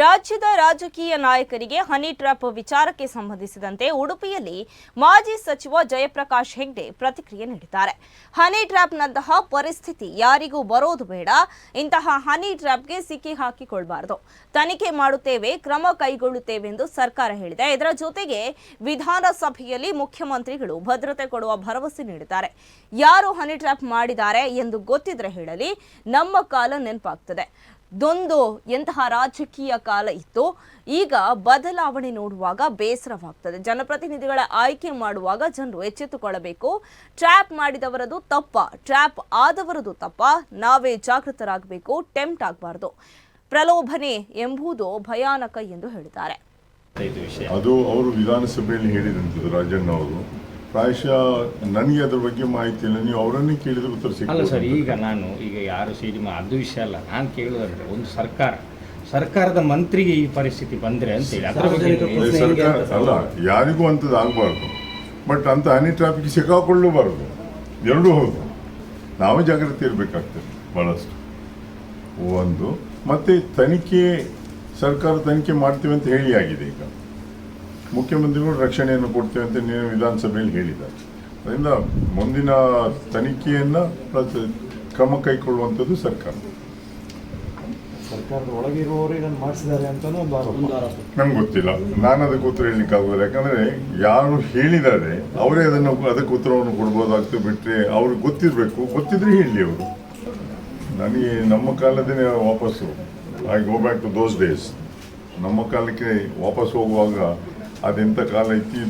ರಾಜ್ಯದ ರಾಜಕೀಯ ನಾಯಕರಿಗೆ ಹನಿ ಟ್ರ್ಯಾಪ್ ವಿಚಾರಕ್ಕೆ ಸಂಬಂಧಿಸಿದಂತೆ ಉಡುಪಿಯಲ್ಲಿ ಮಾಜಿ ಸಚಿವ ಜಯಪ್ರಕಾಶ್ ಹೆಗ್ಡೆ ಪ್ರತಿಕ್ರಿಯೆ ನೀಡಿದ್ದಾರೆ. ಹನಿ ಟ್ರ್ಯಾಪ್ನಂತಹ ಪರಿಸ್ಥಿತಿ ಯಾರಿಗೂ ಬರೋದು ಬೇಡ. ಇಂತಹ ಹನಿ ಟ್ರ್ಯಾಪ್ಗೆ ಸಿಕ್ಕಿ ಹಾಕಿಕೊಳ್ಬಾರದು. ತನಿಖೆ ಮಾಡುತ್ತೇವೆ, ಕ್ರಮ ಕೈಗೊಳ್ಳುತ್ತೇವೆ ಎಂದು ಸರ್ಕಾರ ಹೇಳಿದೆ. ಇದರ ಜೊತೆಗೆ ವಿಧಾನಸಭೆಯಲ್ಲಿ ಮುಖ್ಯಮಂತ್ರಿಗಳು ಭದ್ರತೆ ಕೊಡುವ ಭರವಸೆ ನೀಡಿದ್ದಾರೆ. ಯಾರು ಹನಿ ಟ್ರ್ಯಾಪ್ ಮಾಡಿದ್ದಾರೆ ಎಂದು ಗೊತ್ತಿದ್ರೆ ಹೇಳಲಿ. ನಮ್ಮ ಕಾಲ ನೆನಪಾಗ್ತದೆ. ದೊಂದು ಎಂತಹ ರಾಜಕೀಯ ಕಾಲ ಇತ್ತು, ಈಗ ಬದಲಾವಣೆ ನೋಡುವಾಗ ಬೇಸರವಾಗ್ತದೆ. ಜನಪ್ರತಿನಿಧಿಗಳ ಆಯ್ಕೆ ಮಾಡುವಾಗ ಜನರು ಎಚ್ಚೆತ್ತುಕೊಳ್ಳಬೇಕು. ಟ್ರ್ಯಾಪ್ ಮಾಡಿದವರದು ತಪ್ಪ, ಟ್ರ್ಯಾಪ್ ಆದವರದು ತಪ್ಪ, ನಾವೇ ಜಾಗೃತರಾಗಬೇಕು, ಟೆಂಪ್ಟ್ ಆಗಬಾರ್ದು. ಪ್ರಲೋಭನೆ ಎಂಬುದು ಭಯಾನಕ ಎಂದು ಹೇಳಿದ್ದಾರೆ. ಅದು ಅವರು ವಿಧಾನಸಭೆಯಲ್ಲಿ ಹೇಳಿದಂಥದ್ದು ರಾಜಣ್ಣ ಅವರು. ಪ್ರಾಯಶಃ ನನಗೆ ಅದ್ರ ಬಗ್ಗೆ ಮಾಹಿತಿ ಇಲ್ಲ. ನೀವು ಅವರನ್ನೇ ಕೇಳಿದ್ರೆ ಉತ್ತರ ಅಲ್ಲ ಸರ್ ಈಗ ನಾನು ಈಗ ಯಾರು ಸೇರಿ ಅದು ವಿಷಯ ಅಲ್ಲ. ನಾನು ಕೇಳೋದಂದ್ರೆ ಒಂದು ಸರ್ಕಾರ. ಸರ್ಕಾರದ ಮಂತ್ರಿಗೆ ಈ ಪರಿಸ್ಥಿತಿ ಬಂದ್ರೆ ಅಂತೇಳಿ ಅದರ ಬಗ್ಗೆ ನೀವು- ಸರ್ಕಾರ ಅಲ್ಲ ಯಾರಿಗೂ ಅಂಥದ್ದು ಆಗಬಾರ್ದು. ಬಟ್ ಅಂತ ಹನಿ ಟ್ರಾಫಿಕ್ ಸಿಕ್ಕಾಕೊಳ್ಳಬಾರ್ದು. ಎರಡೂ ಹೌದು. ನಾವೇ ಜಾಗ್ರತೆ ಇರಬೇಕಾಗ್ತದೆ ಭಾಳಷ್ಟು ಒಂದು ಮತ್ತೆ ತನಿಖೆ ಸರ್ಕಾರ ತನಿಖೆ ಮಾಡ್ತೀವಿ ಅಂತ ಹೇಳಿ ಆಗಿದೆ ಈಗ. ಮುಖ್ಯಮಂತ್ರಿಗಳು ರಕ್ಷಣೆಯನ್ನು ಕೊಡ್ತೇವೆ ಅಂತ ನೀವು ವಿಧಾನಸಭೆಯಲ್ಲಿ ಹೇಳಿದ್ದಾರೆ. ಅದರಿಂದ ಮುಂದಿನ ತನಿಖೆಯನ್ನು ಕ್ರಮ ಕೈಗೊಳ್ಳುವಂಥದ್ದು ಸರ್ಕಾರ. ಸರ್ಕಾರದ ಒಳಗಿರುವವರು ಇದನ್ನು ಮಾಡಿಸಿದ್ದಾರೆ ಅಂತಲೂ ಒಂದು ಆರೋಪ. ನಂಗೆ ಗೊತ್ತಿಲ್ಲ. ನಾನು ಅದಕ್ಕೆ ಉತ್ತರ ಹೇಳಲಿಕ್ಕೆ ಆಗೋದಿಲ್ಲ. ಯಾಕಂದರೆ ಯಾರು ಹೇಳಿದ್ದಾರೆ ಅವರೇ ಅದನ್ನು ಅದಕ್ಕೆ ಉತ್ತರವನ್ನು ಕೊಡ್ಬೋದಾಗ್ತದೆ ಬಿಟ್ಟರೆ ಅವ್ರಿಗೆ ಗೊತ್ತಿರಬೇಕು. ಗೊತ್ತಿದ್ರೆ ಹೇಳಿ ಅವರು. ನನಗೆ ನಮ್ಮ ಕಾಲದೇ ವಾಪಸ್ಸು. I go back to those days ನಮ್ಮ ಕಾಲಕ್ಕೆ ವಾಪಸ್ ಹೋಗುವಾಗ ಅದೆಂಥ ಕಾಲ ಇತ್ತು ಇದು